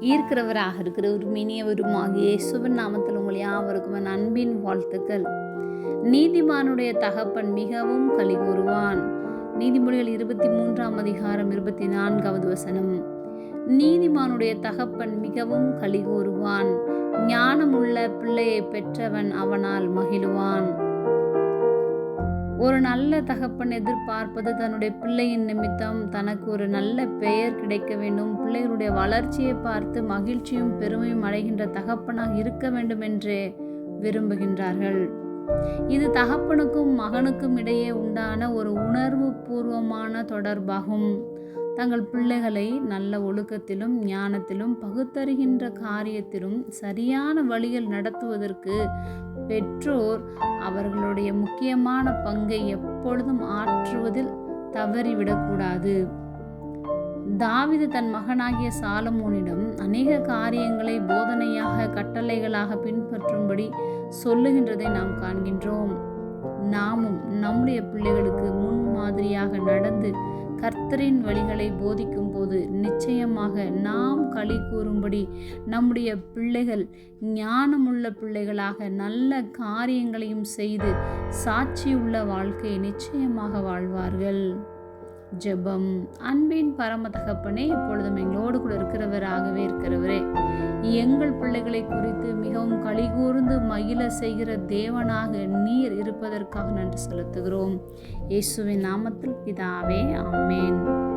ஈர்க்கிறவராக இருக்கிற ஒரு மினியவருமாகிய இயேசுவின் நாமத்தில் உங்கள் யாவருக்கும் அன்பின் வாழ்த்துக்கள். நீதிமானுடைய தகப்பன் மிகவும் கலி கூறுவான் நீதிமொழிகள் இருபத்தி மூன்றாம் அதிகாரம் இருபத்தி நான்காவது வசனம். நீதிமானுடைய தகப்பன் மிகவும் களி கூறுவான் ஞானமுள்ள பிள்ளையை பெற்றவன் அவனால் மகிழ்வான். ஒரு நல்ல தகப்பன் எதிர்பார்ப்பது தன்னுடைய பிள்ளையின் நிமித்தம். தனக்கு ஒரு நல்ல பெயர் கிடைக்க வேண்டும். பிள்ளைகளுடைய வளர்ச்சியை பார்த்து மகிழ்ச்சியும் பெருமையும் அடைகின்ற தகப்பனாக இருக்க வேண்டும் என்று விரும்புகின்றார்கள். இது தகப்பனுக்கும் மகனுக்கும் இடையே உண்டான ஒரு உணர்வு பூர்வமான தொடர்பாகும். தங்கள் பிள்ளைகளை நல்ல ஒழுக்கத்திலும் ஞானத்திலும் பகுத்தறிகின்ற காரியத்திலும் சரியான வழியில் நடத்துவதற்கு பெற்றோர் அவர்களுடைய முக்கியமான பங்கை எப்பொழுதும் ஆற்றுவதில் தவறிவிடக்கூடாது. தாவிது தன் மகனாகிய சாலமோனிடம் அநேக காரியங்களை போதனையாக கட்டளைகளாக பின்பற்றும்படி சொல்லுகின்றதை நாம் காண்கின்றோம். நாமும் நம்முடைய பிள்ளைகளுக்கு முன் மாதிரியாக நடந்து கர்த்தரின் வழிகளை போதிக்கும் போது நிச்சயமாக நாம் களி கூறும்படி நம்முடைய பிள்ளைகள் ஞானமுள்ள பிள்ளைகளாக நல்ல காரியங்களையும் செய்து சாட்சியுள்ள வாழ்க்கையை நிச்சயமாக வாழ்வார்கள். ஜெபம் அன்பின் பரம தகப்பனே எப்பொழுதும் எங்களோடு கூட இருக்கிறவராகவே இருக்கிறவரே. எங்கள் பிள்ளைகளை குறித்து மிகவும் கலிகூர்ந்து மகிழ செய்கிற தேவனாக நீர் இருப்பதற்காக நன்றி செலுத்துகிறோம். இயேசுவின் நாமத்தில் பிதாவே ஆமேன்.